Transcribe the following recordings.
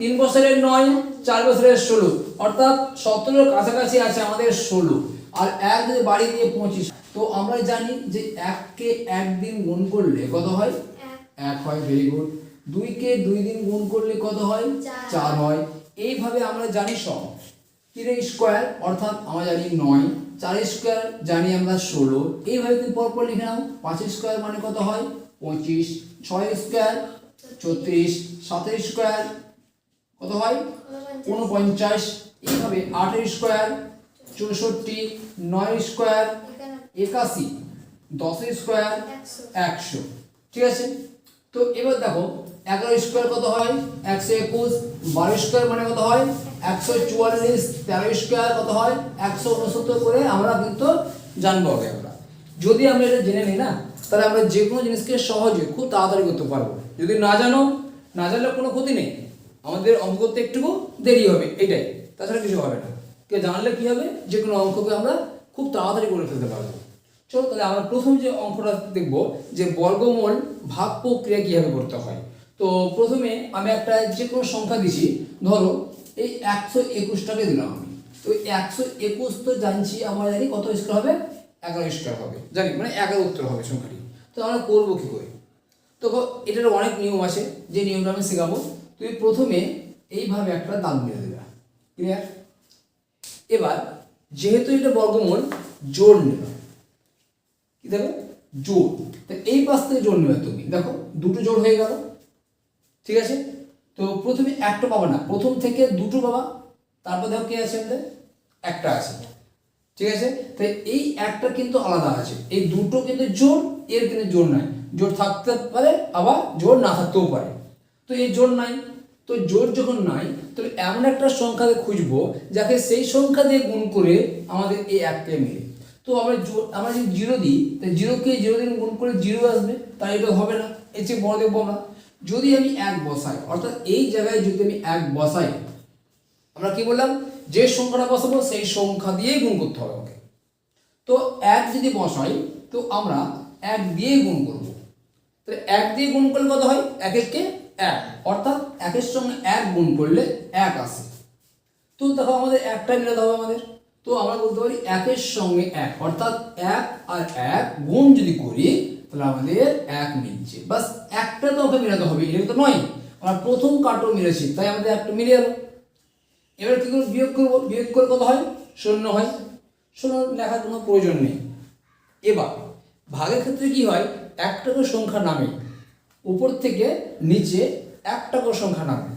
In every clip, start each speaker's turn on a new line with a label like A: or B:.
A: তিন বছরের নয় চার বছরের ষোলো। অর্থাৎ সতেরোর কাছাকাছি আছে আমাদের ষোলো। আর এক যদি বাড়ি দিয়ে পঁচিশ। তো আমরা জানি যে এককে একদিন গুণ করলে কত হয়? এক। হয় ভেরি গুড। দুইকে দুই দিন গুণ করলে কত হয়?
B: চার।
A: হয়। এইভাবে আমরা জানি সব। তিনের স্কোয়ার অর্থাৎ আমরা জানি নয়। চার স্কোয়ার জানি আমরা ষোলো। এইভাবে তুমি পরপর লিখে নাও। পাঁচ স্কোয়ার মানে কত হয়? পঁচিশ। ছয় স্কোয়ার ছত্রিশ। সাতের স্কোয়ার কত হয়? উনপঞ্চাশ এইভাবে আটের স্কোয়ার, চৌষট্টি নয় স্কোয়ার, একাশি, দশের স্কোয়ার, একশো। ঠিক আছে? তো এবার দেখো, এগারো স্কোয়ার কত হয়? একশো একুশ, বারো স্কোয়ার মানে কত হয়? একশো চুয়াল্লিশ, তেরো স্কোয়ার কত হয়? একশো উনসত্তর করে আমরা কিন্তু জানব আগে আমরা। যদি আমরা এটা জেনে নিই না, তাহলে আমরা যে কোনো জিনিসকে সহজে খুব তাড়াতাড়ি করতে পারব। যদি না জানো, না জানলে কোনো ক্ষতি নেই। আমাদের অঙ্ক করতে একটু দেরি হবে, এটাই। তাছাড়া কিছু হবে না। কে জানলে কি হবে? যে কোনো অঙ্ককে আমরা খুব তাড়াতাড়ি করে ফেলতে পারব। চলো তাহলে আমরা প্রথম যে অঙ্কটা দেখব, যে বর্গমূল ভাগ প্রক্রিয়া কীভাবে করতে হয়। তো প্রথমে আমি একটা যে কোনো সংখ্যা দিছি, ধরো এই একশো একুশটাকে দিলাম আমি। তো একশো একুশ তো জানছি আমরা জানি কত স্কোয়ার হবে? এগারো স্কোয়ার হবে। জানি মানে এগারো উত্তর হবে সংখ্যাটি। তো আমরা করব কী করে? তো এটার অনেক নিয়ম আছে। যে নিয়মটা আমি শেখাবো। তুমি প্রথমে এইভাবে একটা দাগ মেরে দেবে। ক্লিয়ার এবার যেহেতু এটা বর্গমূল, জোর নেবে। কি দেখো? জোর। তো এই পাশ থেকে জোর নেবে তুমি। দেখো, দুটো জোর হয়ে গেল। ঠিক আছে? তো প্রথমে একটা পাবা না। প্রথম থেকে দুটো পাবা। তারপর দেখো কে আছে আমাদের? একটা আছে। ঠিক আছে? তাই এই একটা কিন্তু আলাদা আছে। এই দুটো কিন্তু জোর, এর কিন্তু জোর নাই। জোর থাকতে পারে, আবার জোর না থাকতেও পারে। তো এই জোর নাই। তো জোর যখন নাই, তাহলে এমন একটা সংখ্যাকে খুঁজবো যাকে সেই সংখ্যা দিয়ে গুণ করে আমাদের এই এককে মিলে। তো আমরা জোর আমরা যদি জিরো দিই তাই জিরোকে জিরো দিন গুণ করে জিরো আসবে তাই এটা হবে না, এর চেয়ে বড় দেখব আমরা। যদি আমি এক বসাই, অর্থাৎ এই জায়গায় যদি আমি এক বসাই, আমরা কি বললাম? যে সংখ্যাটা বসাবো, সেই সংখ্যা দিয়েই গুণ করতে হবে আমাকে। তো এক যদি বসাই, তো আমরা এক দিয়ে গুণ করব। তাহলে এক দিয়ে গুণ করলে কত হয়? এক এককে এক। অর্থাৎ একের সঙ্গে এক গুণ করলে এক আসে তো দেখো আমাদের একটা মিলাতে হবে আমাদের। তো আমরা বলতে পারি একের সঙ্গে এক। অর্থাৎ এক আর এক গুণ যদি করি, তাহলে আমাদের এক মিলছে। বাস একটা তো ওকে মিলাতে হবে, এটা তো নয়। আমরা প্রথম কাটো মিলেছি, তাই আমাদের একটা মিলে গেল। এবার কি করব? বিয়োগ করব। বিয়োগ করে কত হয়? শূন্য হয়। শূন্য লেখার কোনো প্রয়োজন নেই। এবার, ভাগের ক্ষেত্রে কি হয়? একটা করে সংখ্যা নামে উপর থেকে নিচে একটা করে সংখ্যা নামে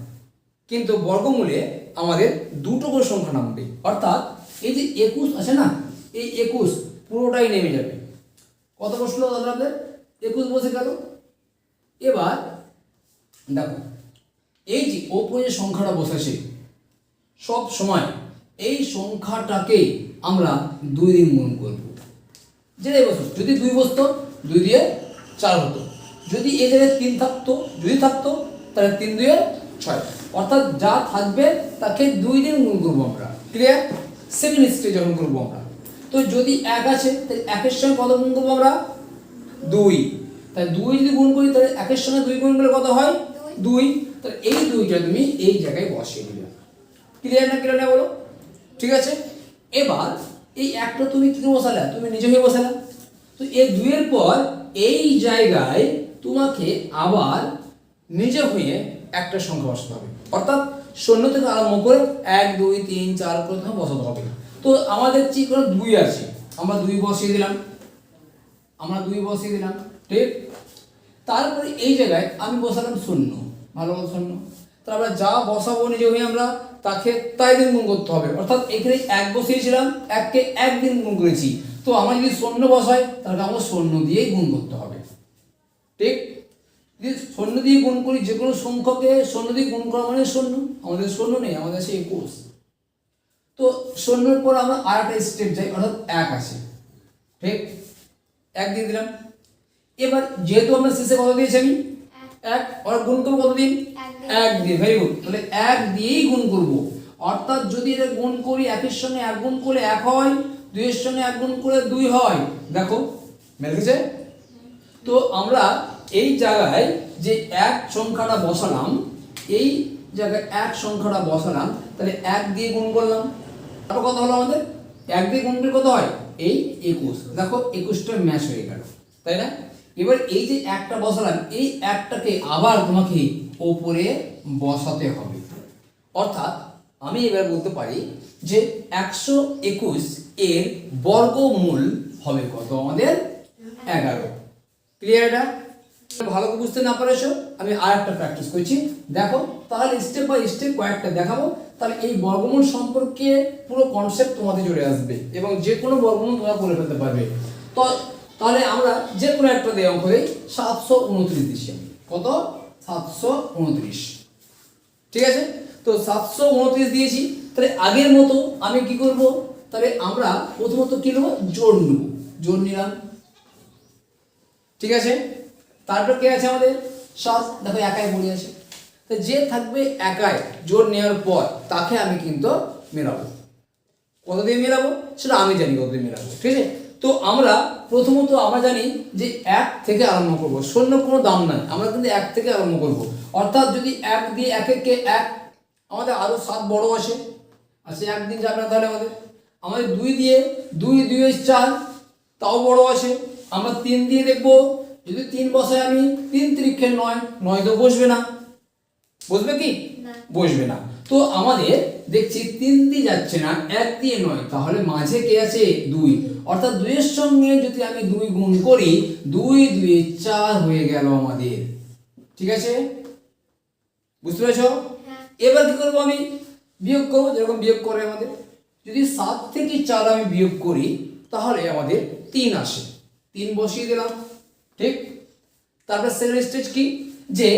A: কিন্তু বর্গমূলে আমাদের দুটো করে সংখ্যা নামবে। অর্থাৎ এই যে একুশ আছে না, এই একুশ পুরোটাই নেমে যাবে। কত বসল আপনাদের একুশ বসে গেল। এবার দেখো, এই যে ওপরে যে সংখ্যাটা বসেছে, সব সময় এই সংখ্যাটাকে আমরা দুই দিন গুণ করব। যেটাই বসতো যদি দুই বসতো, দুই দিয়ে চার হতো। যদি এ জায়গায় তিন থাকতো যদি থাকতো, তাহলে তিন দুয়ে ছয়। অর্থাৎ যা থাকবে, তাকে দুই দিন গুণ করব আমরা। ক্লিয়ার সেকেন্ড স্টেজ যখন করব আমরা। তো যদি এক আছে তাহলে একের সঙ্গে কত গুণ করব আমরা? দুই। তাই দুই যদি গুণ করি, তাহলে একের সঙ্গে দুই গুণ করলে কত হয়? দুই। তাহলে এই দুইটা তুমি এই জায়গায় বসিয়ে দিবে ক্লিয়ার না ক্লিয়ার না বলো? ঠিক আছে? এবার এই একটা তুমি কি বসালে? তুমি নিজে হয়ে বসালে। তো এই দুইয়ের পর এই জায়গায় তোমাকে আবার নিজে হয়ে একটা সংখ্যা বসাতে হবে। অর্থাৎ শূন্য থেকে আরম্ভ করে এক, দুই, তিন, চার করে তোমাকে বসাতে হবে। তো আমাদের কি করে দুই আছে। আমরা দুই বসিয়ে দিলাম। আমরা দুই বসিয়ে দিলাম। ঠিক? তারপরে এই জায়গায় আমি বসালাম শূন্য। ভালো মতো শূন্য। তারপরে যা বসাবো নিজে হয়ে আমরা তাকে তাই দিন গুণ করতে হবে। অর্থাৎ এখানে এক বসিয়েছিলাম, এককে একদিন গুণ করেছি। তো আমরা যদি শূন্য বসাই তাহলে আমাকে শূন্য দিয়েই গুণ করতে হবে। ঠিক শূন্য দিয়ে গুণ করি যে কোনো সংখ্যকে শূন্য দিয়ে গুণ করা মানে শূন্য আমাদের শূন্য নেই, আমাদের আছে একুশ। তো শূন্যের পর আমরা আর একটা স্টেপ যাই, অর্থাৎ এক আছে। ঠিক এক দিয়ে দিলাম। এবার যেহেতু আমরা শেষে কত দিয়েছি আমি? এক। আর গুণ করব কত দিন
B: এক
A: দিয়ে ভেরি গুড তাহলে এক দিয়েই গুণ করব। অর্থাৎ যদি এটা গুণ করি, একের সঙ্গে এক গুণ করে এক হয়, দুইয়ের সঙ্গে এক গুণ করে দুই হয়। দেখো, মেলে গেছে? তো আমরা এই জায়গায় যে এক সংখ্যাটা বসালাম, এই জায়গায় এক সংখ্যাটা বসালাম, তাহলে এক দিয়ে গুণ করলাম। তারপর কত হলো আমাদের? এক দিয়ে গুণ কত হয়? এই একুশ। দেখো, একুশটা ম্যাচ হয়ে গেল, তাই না? এবার এই যে একটা বসালাম, এই একটাকে আবার তোমাকে ওপরে বসাতে হবে। অর্থাৎ আমি এবার বলতে পারি যে একশো একুশ এর বর্গমূল হবে কত আমাদের? এগারো। ক্লিয়ার এটা? ভালো করে বুঝতে না পারেছো, আমি আর একটা প্র্যাকটিস করছি। দেখো, তাহলে স্টেপ বাই স্টেপ কয়েকটা দেখাবো। তাহলে এই বর্গমূল সম্পর্কে পুরো কনসেপ্ট তোমাদের চলে আসবে এবং যে কোনো বর্গমূল তোমরা করে ফেলতে পারবে। তো, তাহলে আমরা যে কোনো একটা দেওয়া দিই, সাতশো উনত্রিশ দিচ্ছি। কত? সাতশো উনত্রিশ। ঠিক আছে? তো সাতশো উনত্রিশ দিয়েছি। তাহলে আগের মতো আমি কি করব? তাহলে আমরা প্রথমত কি নেব? জোর নেব। জোর নিলাম। ঠিক আছে? তারপর কে আছে আমাদের? সাত দেখো, একাই পড়ে আছে। তো যে থাকবে একাই, জোর নেওয়ার পর তাকে আমি কিন্তু মেলাবো। কত দিয়ে মেলাবো? সেটা আমি জানি কত দিয়ে মেলাবো, ঠিক আছে? তো আমরা প্রথমত আমরা জানি যে এক থেকে আরম্ভ করব। শূন্য কোনো দাম নাই, আমরা কিন্তু এক থেকে আরম্ভ করব। অর্থাৎ যদি এক দিয়ে এক একে, আমাদের আরও সাত বড় আসে। আচ্ছা একদিন যাবে না তাহলে আমাদের? আমাদের দুই দিয়ে, দুই দুই চার, তাও বড় আসে। আমরা তিন দিয়ে দেখব যদি তিন বসাই আমি তিন তিরিক্ষে নয় নয় তো বসবে না। বসবে কি? বসবে না। তো আমাদের দেখছি তিন দিয়ে যাচ্ছে না এক দিয়ে নয়। তাহলে মাঝে কে আছে? দুই। অর্থাৎ দুইয়ের সঙ্গে যদি আমি দুই গুণ করি দুই দুই চার হয়ে গেল আমাদের। ঠিক আছে? বুঝতে পেরেছ?
B: হ্যাঁ।
A: এবার কি করব আমি? বিয়োগ করব যেরকম বিয়োগ করে আমাদের। যদি সাত থেকে চার আমি বিয়োগ করি তাহলে আমাদের তিন আসে। তিন বসিয়ে দিলাম। ঠিক তারপরে সেকেন্ড স্টেজ কি? যে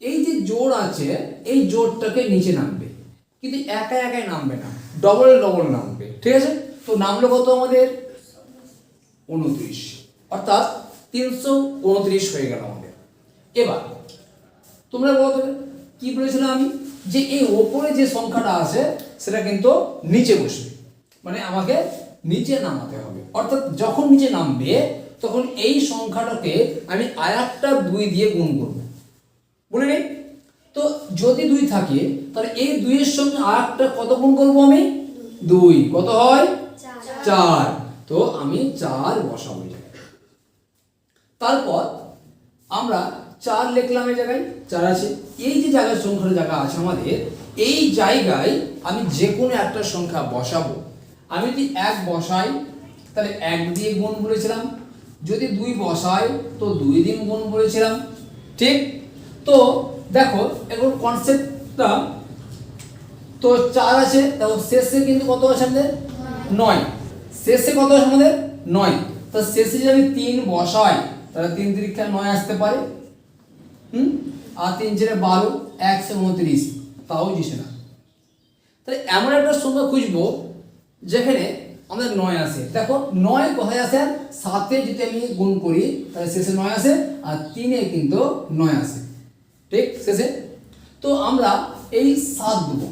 A: এই যে জোর আছে, এই জোরটাকে নিচে নামবে। কিন্তু একা একাই নামবে না ডবল ডবল নামবে, ঠিক আছে? তো নামলো কত আমাদের? উনত্রিশ। অর্থাৎ তিনশো উনত্রিশ হয়ে গেল আমাদের। এবার, তোমরা বলো কি বলেছিলাম আমি? যে এই ওপরে যে সংখ্যাটা আছে, সেটা কিন্তু নিচে বসবে। মানে আমাকে নিচে নামাতে হবে। অর্থাৎ যখন নিচে নামবে তখন এই সংখ্যাটাকে আমি আর একটা দুই দিয়ে গুণ করব। বলে তো যদি দুই থাকে তাহলে এই দুইয়ের সঙ্গে আর একটা কত গুণ করব আমি? দুই। কত হয়?
B: চার।
A: তো আমি চার বসাবো। তারপর আমরা চার লিখলাম এই জায়গায় চার আছে। এই যে জায়গায় সংখ্যার জায়গা আছে আমাদের এই জায়গায় আমি যে কোনো একটা সংখ্যা বসাবো। আমি যদি এক বসাই তাহলে এক দিয়ে গুণ বলেছিলাম যদি দুই বসাই, তো দুই দিন গুণ করেছিলাম। ঠিক? তো দেখো, এখন কনসেপ্টটা তো চার আছে দেখো শেষে কিন্তু কত আছে আমাদের? নয়। শেষে কত আছে আমাদের? নয়। তো শেষে যদি আমি তিন বসাই, তাহলে তিন তিরিক্ষা নয় আসতে পারে। হুম? আর তিন চারে বারো, একশো উনত্রিশ। তাও জিসে না। তাহলে এমন একটা সংখ্যা খুঁজবো, যেখানে আমাদের নয় আসে দেখো নয় কোথায় আসে সাতে যদি আমি গুণ করি তাহলে শেষে নয় আসে আর তিনে কিন্তু নয় আসে ঠিক? শেষে? তো আমরা এই সাত দেবো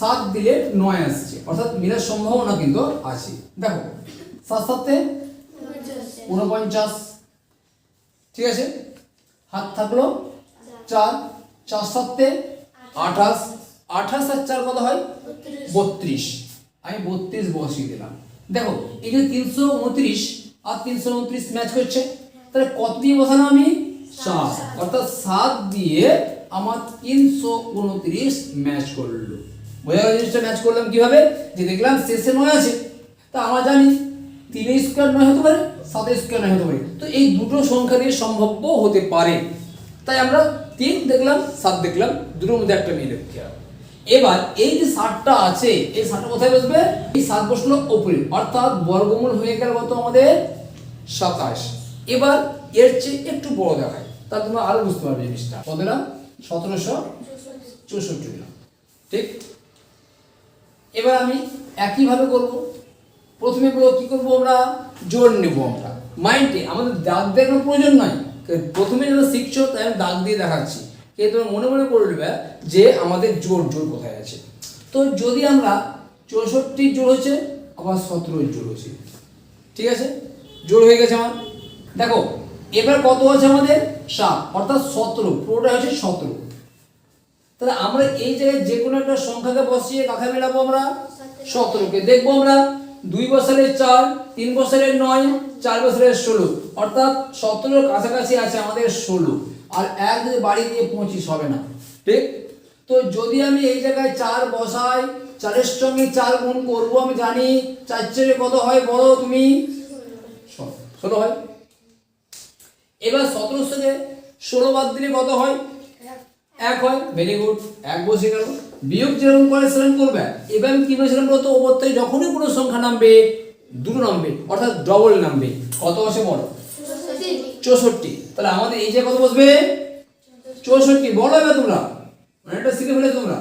A: সাত দিলে নয় আসছে। অর্থাৎ মিলার সম্ভাবনা কিন্তু আছে। দেখো সাত সাতে উনপঞ্চাশ ঠিক আছে? হাত থাকল চার। চার সাতে আঠাশ। আঠাশ আর চার কত হয়? বত্রিশ। আমি বত্রিশ বসিয়ে দিলাম। দেখো, এই যে তিনশো উনত্রিশ আর তিনশো উনত্রিশ ম্যাচ করছে তাহলে কত দিয়ে বসানো আমি? সাত। অর্থাৎ সাত দিয়ে আমার তিনশো উনত্রিশ ম্যাচ করল। বোঝা গেল জিনিসটা ম্যাচ করলাম কীভাবে? যে দেখলাম শেষে নয় আছে। তা আমরা জানি তিন স্কোয়ার নয় হতে পারে, সাত স্কোয়ার নয় হতে পারে। তো এই দুটো সংখ্যা দিয়ে সম্ভব্য হতে পারে। তাই আমরা তিন দেখলাম, সাত দেখলাম, দুটোর মধ্যে একটা মিলে রেখে এবার এই যে ষাটটা আছে, এই ষাটটা কোথায় বসবে? এই সাত বসল ওপরে অর্থাৎ বর্গমূল হয়ে গেল কত আমাদের? সাতাশ। এবার এর চেয়ে একটু বড় দেখায়। তা তোমরা আরও বুঝতে পারবে জিনিসটা। কত না সতেরোশো চৌষট্টি দিলাম ঠিক? এবার আমি একইভাবে করব। প্রথমে বলব কি করব আমরা? জোর নেব আমরা। মাইন্ডে আমাদের দাগ দেখানোর প্রয়োজন নয়। প্রথমে যারা শিখছো তাই আমি দাগ দিয়ে দেখাচ্ছি। কে তোমার মনে মনে করে নেবে যে আমাদের জোর জোর কোথায় আছে? তো যদি আমরা চৌষট্টি জোর হচ্ছে, আবার সতেরোর জোর হচ্ছে। ঠিক আছে? জোর হয়ে গেছে আমার। দেখো, এবার কত আছে আমাদের? সাত, অর্থাৎ সতেরো। পুরোটা হচ্ছে সতেরো। তাহলে আমরা এই জায়গায় যে কোনো একটা সংখ্যাকে বসিয়ে কাকে মেলাবো আমরা? সতেরোকে। দেখব আমরা, দুই বছরের চার, তিন বছরের নয়, চার বছরের ষোলো। অর্থাৎ সতেরোর কাছাকাছি আছে আমাদের ষোলো। আর এক যদি বাড়ি দিয়ে পঁচিশ হবে না। ঠিক? তো যদি আমি এই জায়গায় চার বসাই চারের সঙ্গে চার গুণ করব আমি জানি চার চারে কত হয় বলো তুমি? ষোলো হয় এবার সতেরো থেকে ষোলো বাদ দিলে কত হয়? এক হয়। ভেরি গুড এক বসে গেল। বিয়োগ যেরকম করে সেরকম করবে। এবার আমি কি বলেছিলাম বলতো ওপর থেকে যখনই কোনো সংখ্যা নামবে দুটো নামবে অর্থাৎ ডবল নামবে। কত আসে বড় চৌষট্টি। তাহলে আমাদের এই যে কত বসবে? চৌষট্টি। বলো এবার তোমরা। অনেকটা শিখে ফেলে তোমরা।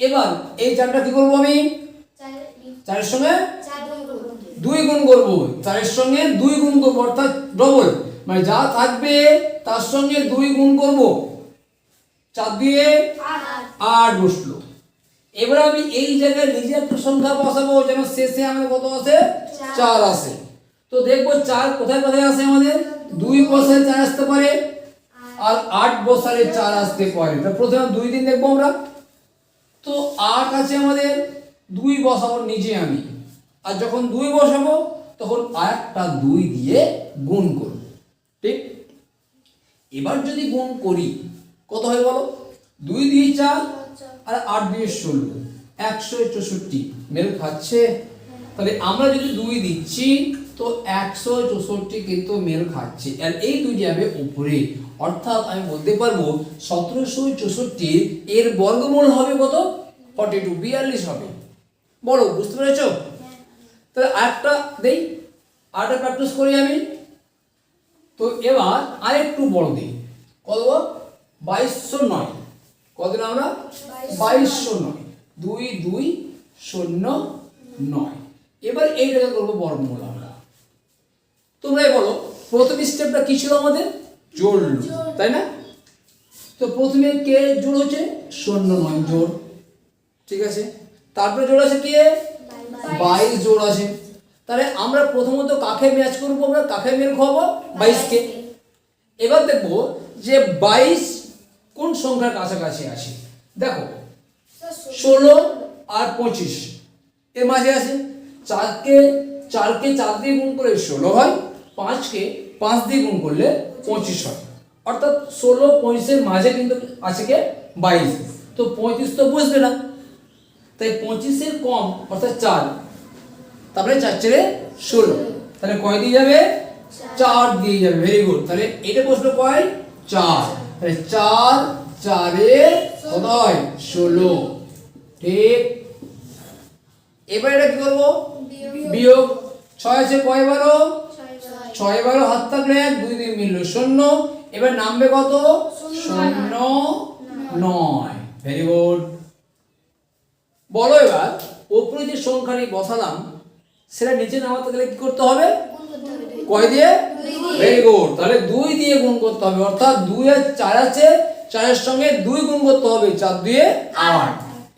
A: এবার এই চারটা কি করব আমি? চারের সঙ্গে দুই গুণ করব। চারের সঙ্গে দুই গুণ করব অর্থাৎ ডবল মানে যা থাকবে তার সঙ্গে দুই গুণ করব। চার দিয়ে আট বসল। এবার আমি এই জায়গায় নিজে একটা সংখ্যা বসাবো যেন শেষে আমার কত আসে? চার আসে। তো দেখব চার কোথায় কোথায় আসে আমাদের? দুই বছরে চার আসতে পারে আর আট বছরে চার আসতে পারে। তা প্রথমে দুই দিন দেখব আমরা। তো আট আছে আমাদের, দুই বসাবো নিজে আমি। আর যখন দুই বসাবো, তখন আরেকটা দুই দিয়ে গুণ করব। ঠিক? এবার যদি গুণ করি, কত হয় বলো? দুই দিয়ে চার আর আট দিয়ে ষোলো। একশো চৌষট্টি। মেল খাচ্ছে? তাহলে আমরা যদি দুই দিচ্ছি তো একশো চৌষট্টি কিন্তু মেল খাচ্ছে। আর এই দুইটি যাবে উপরে। অর্থাৎ আমি বলতে পারব সতেরোশো চৌষট্টি এর বর্গমূল হবে কত? ফর্টি টু বিয়াল্লিশ হবে। বলো বুঝতে পেরেছ? তাহলে আরেকটা দেই আরেকটা প্র্যাকটিস করি আমি। তো এবার আরেকটু বড় দিই। কত? বাইশশো নয়। কতদিন আমরা? বাইশশো নয়। দুই দুই শূন্য নয়। এবার এইটাকে করব বর্গমূল আমরা তোমরাই বলো প্রথম স্টেপটা কি ছিল আমাদের? জোর তাই না? তো প্রথমে কে জোড় হচ্ছে? শূন্য নয় জোর ঠিক আছে। তারপরে জোর আছে কে? বাইশ। জোড় আছে। তাহলে আমরা প্রথমত কাকে ম্যাচ করব আমরা? কাকে মেল খাব বাইশকে এবার দেখব যে বাইশ কোন সংখ্যার কাছাকাছি আছে। দেখো ষোলো আর পঁচিশ। এর মাঝে আছে চারকে চারকে চার দিয়ে গুণ করে ষোলো হয়। পাঁচকে পাঁচ দিয়ে গুণ করলে পঁচিশ হয়। অর্থাৎ ষোলো পঁচিশের মাঝে কিন্তু আছে কে? বাইশ। তো পঁয়ত্রিশ তো বুঝবে না। তাই পঁচিশের কম অর্থাৎ চার। তারপরে চার চেড়ে ষোলো। তাহলে কয় দিয়ে যাবে? চার দিয়ে যাবে। ভেরি গুড তাহলে এটা প্রশ্ন কয়? চার। তাহলে চার চারে কত হয়? ষোলো। ঠিক। এবার এটা কি করব? বিয়োগ। ছয় আছে কয় বারো? ছয় বারো হাত থাকলে এক দুই দুই মিলল। শূন্য এবার নামবে কত? শূন্য নয়। ভেরি গুড বলো এবার ওপরে যে সংখ্যাটি বসালাম সেটা নিচে নামাতে গেলে কি করতে হবে? কয় দিয়ে? ভেরি গুড তাহলে দুই দিয়ে গুণ করতে হবে। অর্থাৎ দুই আর চার আছে চারের সঙ্গে দুই গুণ করতে হবে চার দিয়ে আট।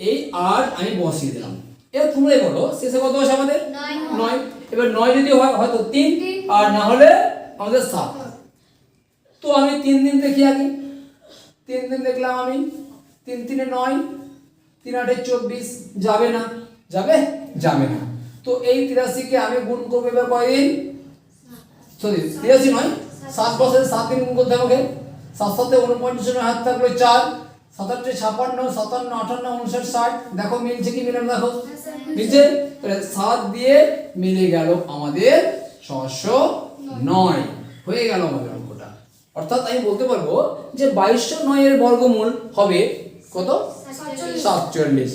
A: এই আট আমি বসিয়ে দিলাম। এবার তোমরাই বলো শেষে কত আছে আমাদের?
B: নয়।
A: নয়। এবার নয় যদি হয় হয়তো তিন। আর না হলে আমাদের সাত তো আমি তিন দিন দেখি আগে। তিন দিন দেখলাম আমি। তিন তিনে নয় তিন আটে চব্বিশ। যাবে না। যাবে? যাবে না। তো এই তিরাশিকে আমি গুণ করব এবার কয়দিন? সরি তিরাশি নয় সাত বছরে সাত দিন গুণ করতে হবে সাত সাথে উনপঞ্চাশ হাত থাকল চার। সাত আটে ছাপান্ন সাতান্ন আটান্ন উনষাট ষাট। দেখো মিলছে কি মিলে দেখো? মিলছে? তাহলে সাত দিয়ে মিলে গেল আমাদের ছশো নয়। হয়ে গেল আমাদের অঙ্কটা। অর্থাৎ আমি বলতে পারব যে বাইশশো নয়ের বর্গমূল হবে কত? সাতচল্লিশ।